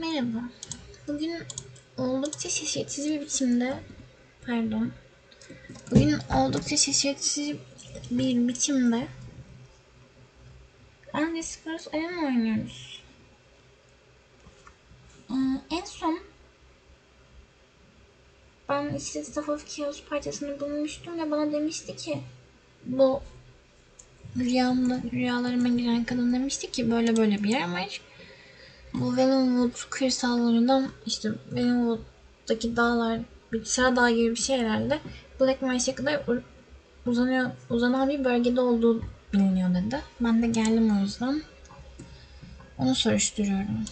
Merhaba. Bugün oldukça şaşırtıcı bir biçimde, pardon. Bugün oldukça şaşırtıcı bir biçimde Undisclosed Arena oynuyoruz. Ee, en son ben işte Staff of Chaos parçasını bulmuştum ve bana demişti ki bu rüyamda, rüyalarıma giren kadın demişti ki böyle böyle bir yer var. Bu Venomwood kırsallarından işte Venomwood'daki dağlar bir sıra dağ gibi bir şey herhalde. Black Marsh'a kadar uzanıyor, uzanan bir bölgede olduğu biliniyor dedi. Ben de geldim o yüzden. Onu soruşturuyorum.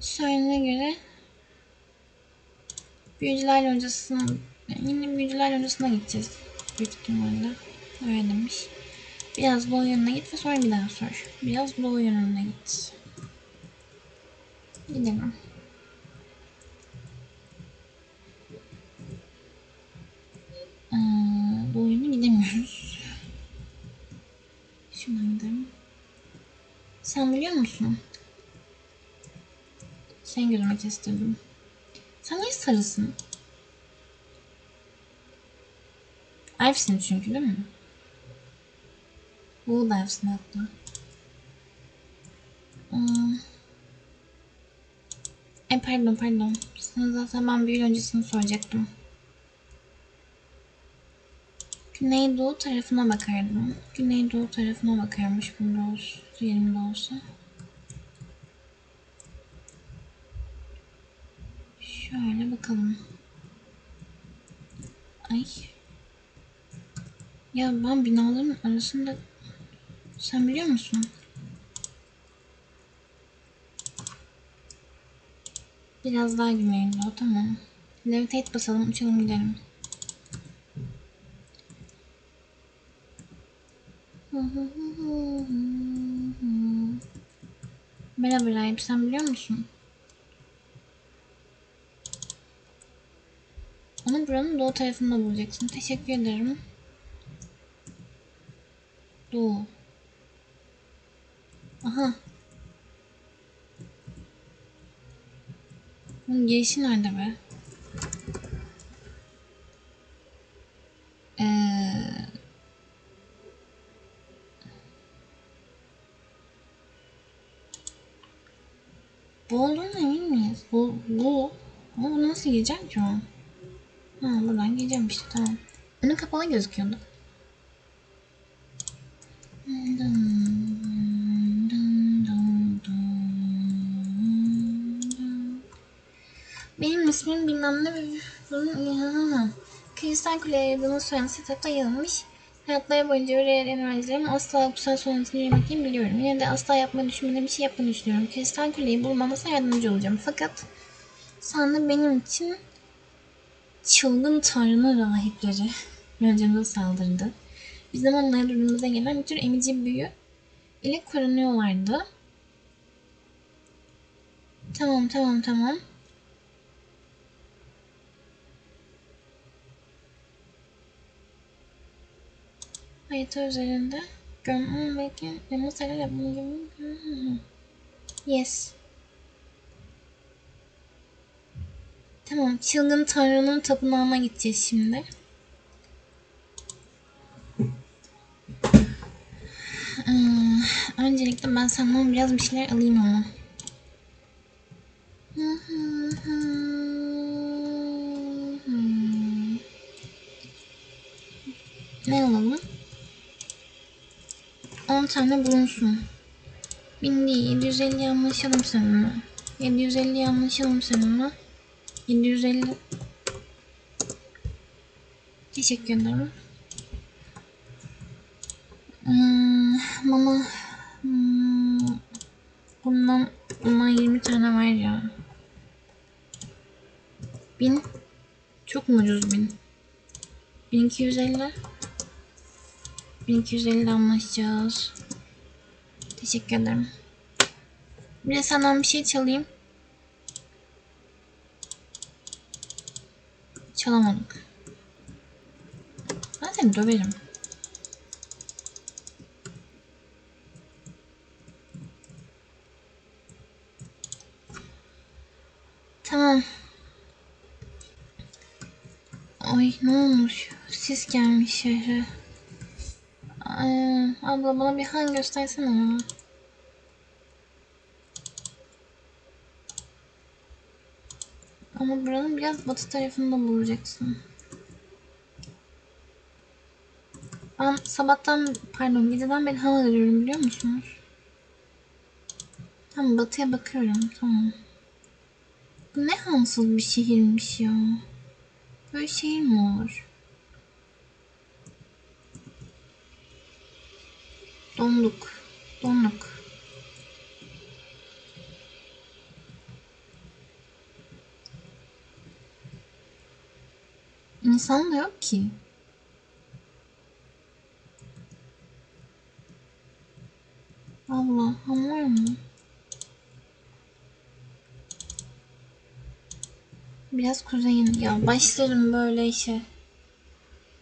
Söylediğine göre büyücüler loncasına yine büyücüler loncasına gideceğiz büyük ihtimalle. Öyle demiş. Biraz doğu yönüne git ve sonra bir daha sor. Biraz doğu yönüne git. Gidelim. Ee, doğu yönüne gidemiyoruz. Şuradan. Sen biliyor musun? Sen gözüme kestirdim. Sen niye sarısın? Elfsin çünkü değil mi? Da hepsini hatta. Hmm. E pardon pardon. Sana zaten ben bir yıl öncesini soracaktım. Güneydoğu tarafına bakardım. Güneydoğu tarafına bakarmış burada olsa, yerimde olsa. Şöyle bakalım. Ay. Ya ben binaların arasında sen biliyor musun? Biraz daha güneyinde o tamam. Levitate basalım uçalım gidelim. Merhaba Rahip sen biliyor musun? Onu buranın doğu tarafında bulacaksın. Teşekkür ederim. Doğu. Bunun girişi nerede be? Ee... Bu olduğuna emin miyiz? Bu, bu. Ama bu nasıl gireceğim ki o? Ha buradan gireceğim işte tamam. Önü kapalı gözüküyordu. Kristal Kule'ye yaradığını söyleyen setupta yazılmış. Hayatları boyunca öğrenen öğrencilerim asla kutsal sonrasını yürümekten biliyorum. Yine de asla yapmayı düşünmediğim bir şey yapmayı düşünüyorum. Kristal Kule'yi bulmamıza yardımcı olacağım. Fakat sen benim için çılgın tanrının rahipleri yönetimde saldırdı. Bir zamanlar önümüze gelen bir tür emici büyü ile korunuyorlardı. Tamam tamam tamam. Harita üzerinde görmem belki mesela yapmam gibi. Yes. Tamam, çılgın tanrının tapınağına gideceğiz şimdi. Ee, öncelikle ben senden biraz bir şeyler alayım ama. Ne alalım? 10 tane bulunsun. 1000 değil, 750 anlaşalım seninle. 750 anlaşalım seninle. 750 Teşekkür ederim. Hmm, bana hmm, bundan bundan 20 tane var ya. Bin çok mu ucuz bin? 1250 1250 anlaşacağız. Teşekkür ederim. Bir de senden bir şey çalayım. Çalamadık. Ben seni döverim. Tamam. Ay ne olmuş? Sis gelmiş şehre. Ay, abla bana bir han göstersene ya. Ama buranın biraz batı tarafında bulacaksın. Ben sabahtan pardon geceden beri hava arıyorum biliyor musunuz? Tamam batıya bakıyorum tamam. Bu ne hansız bir şehirmiş ya. Böyle şehir mi olur? Donduk. Donduk. İnsan da yok ki. Allah var mı? Biraz kuzeyin. Ya başlarım böyle işe.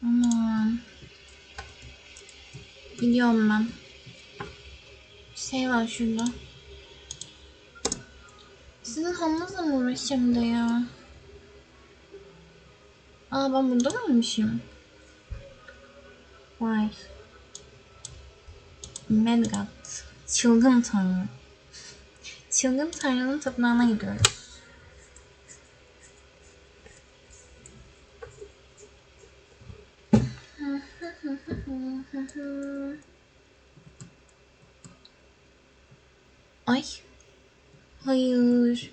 Aman. Biliyorum ben. Şey var şurada. Sizin hanınızla mı uğraşacağım da ya? Aa ben burada mıymışım? Vay. Mad God. Çılgın Tanrı. Çılgın Tanrı'nın tapınağına gidiyoruz. Ay. Hayır.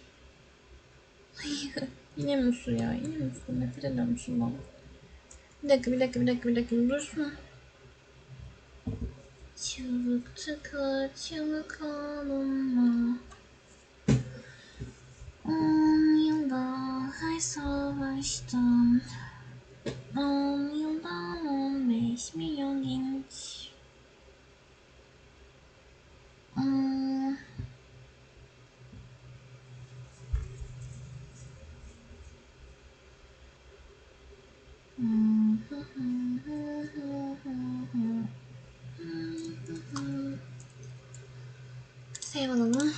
Hayır. Yine mi su ya? Yine mi su? Nefret ediyorum şundan. Bir dakika, bir dakika, bir dakika, bir dakika. Dursun. Çığlık tıka, çığlık alınma. On yılda her savaştan On yıldan on beş milyon genç Hmm. Save alalım.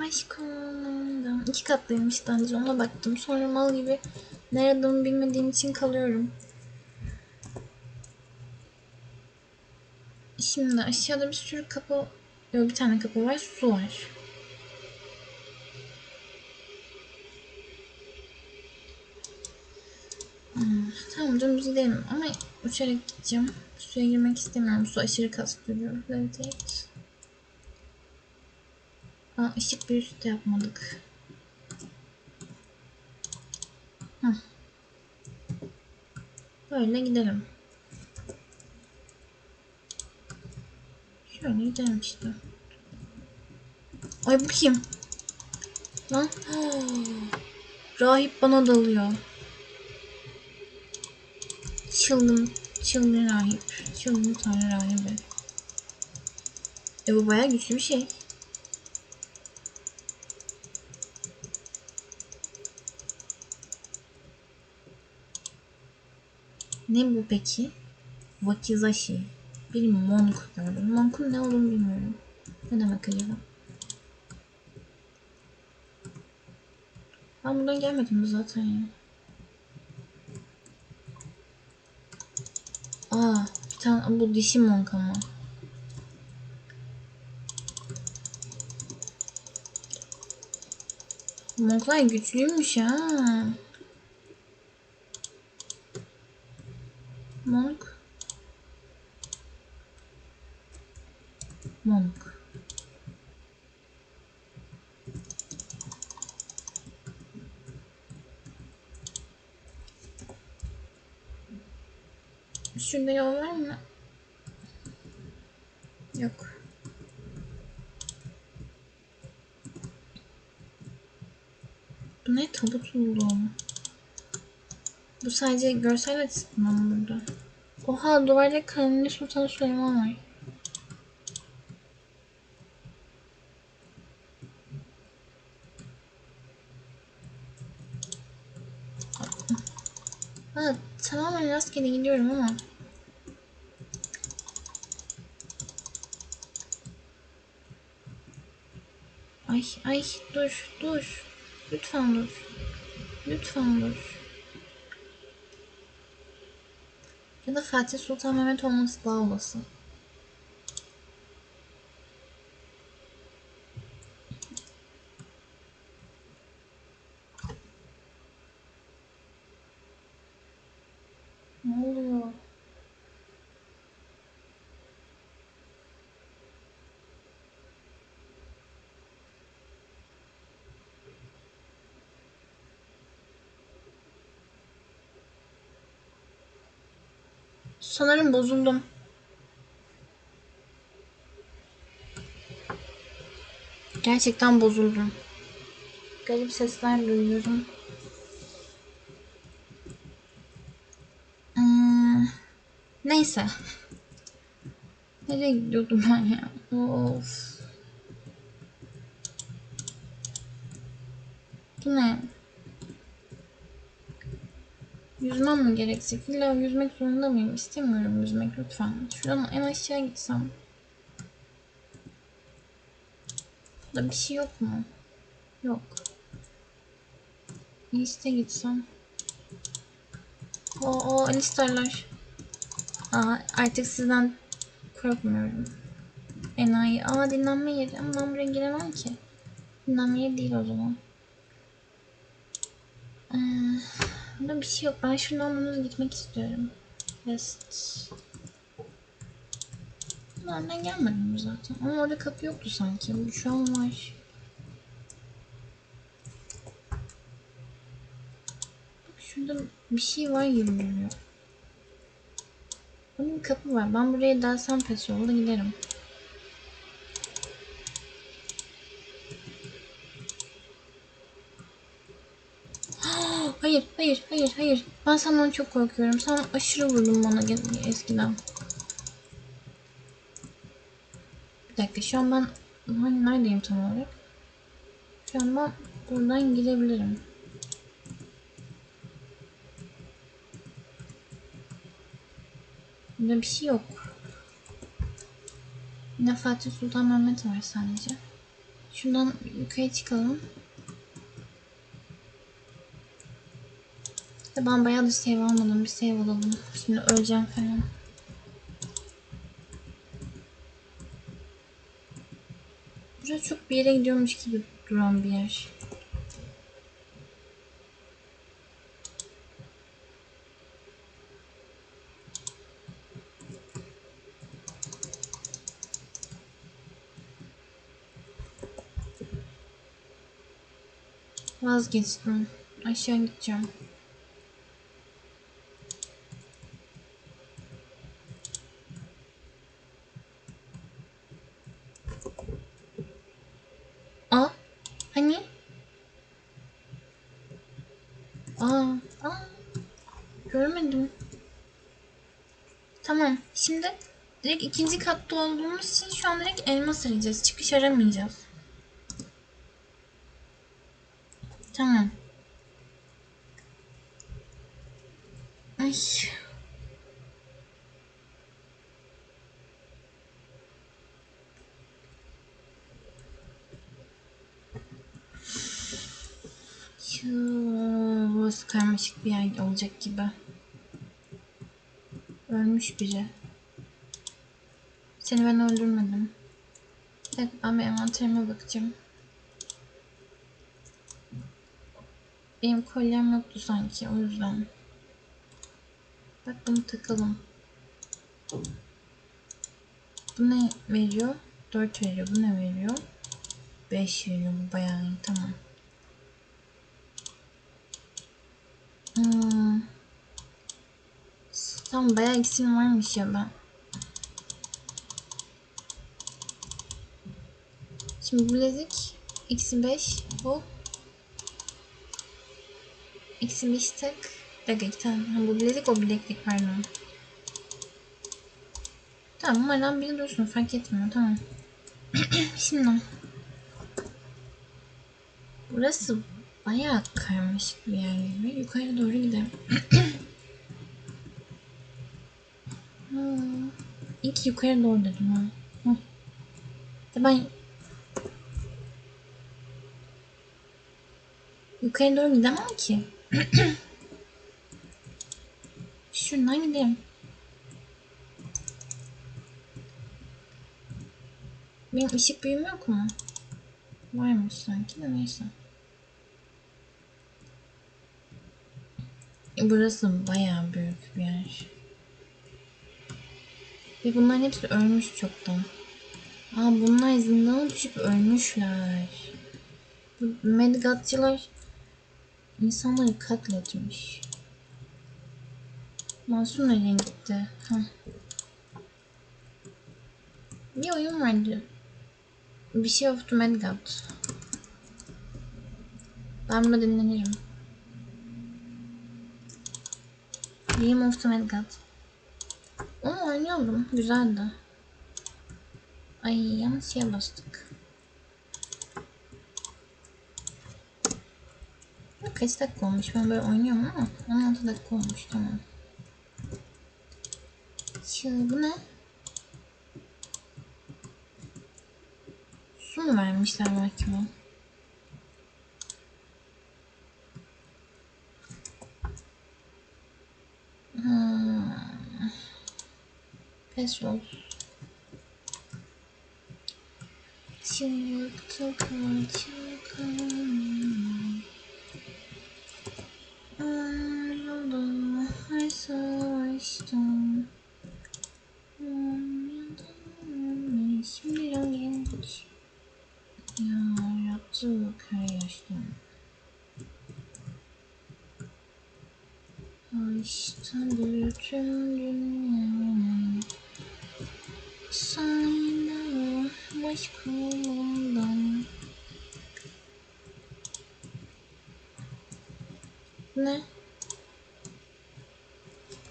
Başka olanlardan. İki katlıymış daha ona baktım. Sonra mal gibi ne aradığımı bilmediğim için kalıyorum. Şimdi aşağıda bir sürü kapı Yok bir tane kapı var. Su var. Hmm, tamam dümdüz gidelim ama uçarak gideceğim. Suya girmek istemiyorum. Su aşırı kastırıyor. Levitate. Aa, ışık bir üstte yapmadık. Böyle gidelim. Şöyle gidelim işte. Ay bu kim? Lan. Rahip bana dalıyor. Çılgın, çılgın rahip. Çılgın tanrı rahibi. E bu bayağı güçlü bir şey. Ne bu peki? Wakizashi. Bir monk gördüm. Monk'un ne olduğunu bilmiyorum. Ne demek acaba? Ben buradan gelmedim zaten ya. Aa, bir tane bu dişi monk ama. Monklar güçlüymüş ha. Monk. Monk. Şurada yol var mı? Yok. Bu ne tabut buldum. Bu sadece görsel açısından burada. Oha duvarda Kanuni Sultan Süleyman var. Ha, tamamen rastgele gidiyorum ama. Ay dur dur. Lütfen dur. Lütfen dur. Ya da Fatih Sultan Mehmet olması daha olası. Ne oluyor? Sanırım bozuldum. Gerçekten bozuldum. Garip sesler duyuyorum. Hmm, neyse. Nereye gidiyordum ben ya? Of. Bu ne? Yüzmem mi gerekecek? İlla yüzmek zorunda mıyım? İstemiyorum yüzmek lütfen. Şuradan en aşağı gitsem. Burada bir şey yok mu? Yok. İşte gitsem. O o Alistar'lar. Aa artık sizden korkmuyorum. Enayi. Aa dinlenme yeri. Ama ben buraya giremem ki. Dinlenme yeri değil o zaman. Ee, burada bir şey yok. Ben şuradan bunu gitmek istiyorum. West. Nereden gelmedim zaten. Ama orada kapı yoktu sanki. Şu an var. Bak Şurada bir şey var gibi geliyor. Bunun kapı var. Ben buraya delsem pes yolda giderim. Hayır, hayır, hayır, hayır. Ben senden çok korkuyorum. Sen aşırı vurdun bana eskiden. Bir dakika, şu an ben hani neredeyim tam olarak? Şu an ben buradan gidebilirim. Burada bir şey yok. Yine Fatih Sultan Mehmet var sadece. Şuradan yukarı çıkalım. Ya ben bayağıdır save almadım. Bir save alalım. Şimdi öleceğim falan. Burası çok bir yere gidiyormuş gibi duran bir yer. Vazgeçtim. Aşağı gideceğim. Aa, hani? Aa, aa, görmedim. Tamam, şimdi direkt ikinci katta olduğumuz için şu an direkt elmas arayacağız. Çıkış aramayacağız. Tamam. Ay. Şu, burası karmaşık bir yer olacak gibi. Ölmüş biri. Seni ben öldürmedim. Evet, bir envanterime bakacağım. Benim kolyem yoktu sanki o yüzden. Bak bunu takalım. Bu ne veriyor? 4 veriyor. Bu ne veriyor? 5 veriyor. Bu bayağı iyi. Tamam. Hmm. Tamam bayağı isim varmış ya ben. Şimdi bilezik eksi 5 bu. Eksi 5 tek. Dakika iki tane. Ha, bu bilezik o bileklik pardon. Tamam umarım biri dursun fark etmiyor tamam. Şimdi. Burası bayağı karmaşık bir yer gibi. Yukarı doğru gidelim. Hmm. İlk yukarı doğru dedim ha. De ben yukarı doğru gidemem ki. Şuradan gidelim. Benim ışık büyüm yok mu? Varmış sanki de neyse. Burası bayağı büyük bir yer. Ve bunların hepsi ölmüş çoktan. Aa bunlar zindana düşüp ölmüşler. Bu Medgatçılar insanları katletmiş. Masum nereye gitti? Hah. Bir oyun vardı. Bir şey of the Medgat. Ben bunu dinlenirim. Game of the Medgat. Onu oynuyordum. Güzeldi. Ay yanlış şeye bastık. Kaç dakika olmuş? Ben böyle oynuyorum ama 16 dakika olmuş tamam. Şu bu ne? Su mu vermişler belki bu? this one. Chill, chill, chill,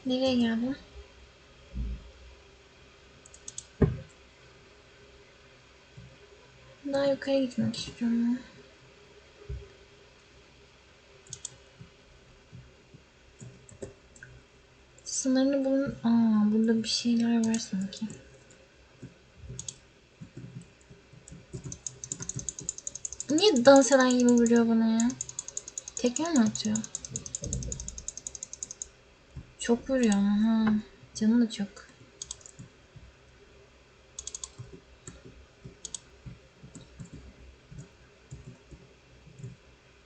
Nereye geldim? Daha yukarı gitmek istiyorum. Sınırını bunun... Aa, burada bir şeyler var sanki. Niye dans eden gibi vuruyor bana ya? Tekme mi atıyor? Çok vuruyor ama ha. Canı da çok.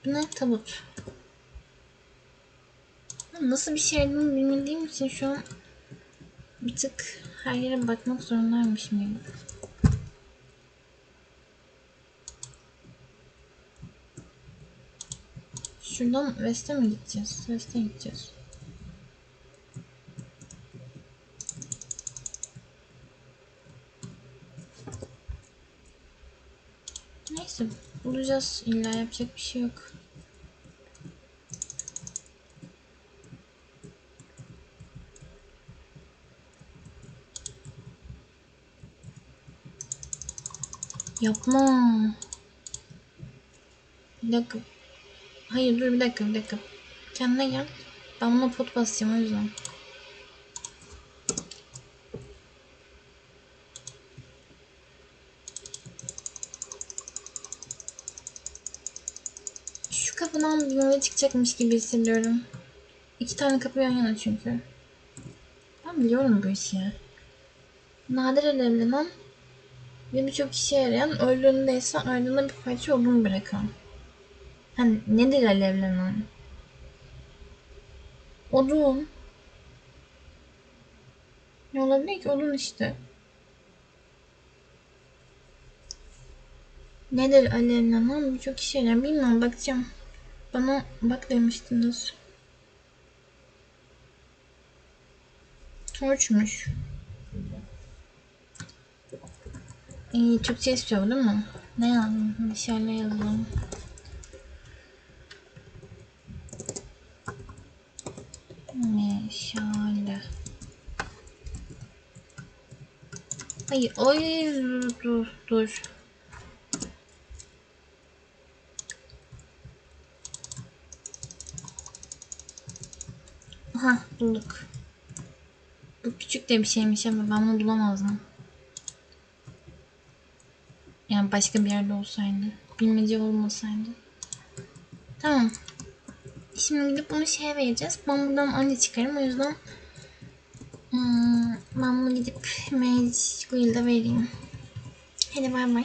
Bu ne? Tabut. Nasıl bir şey olduğunu bilmediğim için şu an bir tık her yere bakmak zorundaymışım gibi. Şuradan West'e mi gideceğiz? West'e gideceğiz. Neyse bulacağız. İlla yapacak bir şey yok. Yapma. Bir dakika. Hayır dur bir dakika bir dakika. Kendine gel. Ben buna pot basacağım o yüzden. Şu kapıdan çıkacakmış gibi hissediyorum. İki tane kapı yan yana çünkü. Ben biliyorum bu işi. Nadir elevlenen ve birçok işe yarayan öldüğünde ise ardına bir parça odun bırakan. Hani nedir alevlenen? Odun. Ne olabilir ki odun işte. Nedir alevlenen? Birçok işe yarar. Bilmiyorum bakacağım. Bana bak demiştiniz. Torçmuş. İyi, Türkçe istiyor değil mi? Ne yazdım? Şeyler yazalım. Meşale. Hayır, ay dur dur. Aha bulduk. Bu küçük de bir şeymiş ama ben bunu bulamazdım. Yani başka bir yerde olsaydı. Bilmece olmasaydı. Tamam. Şimdi gidip bunu şeye vereceğiz. Ben buradan anca çıkarım. O yüzden hmm, ben bunu gidip Guild'a vereyim. Hadi bay bay.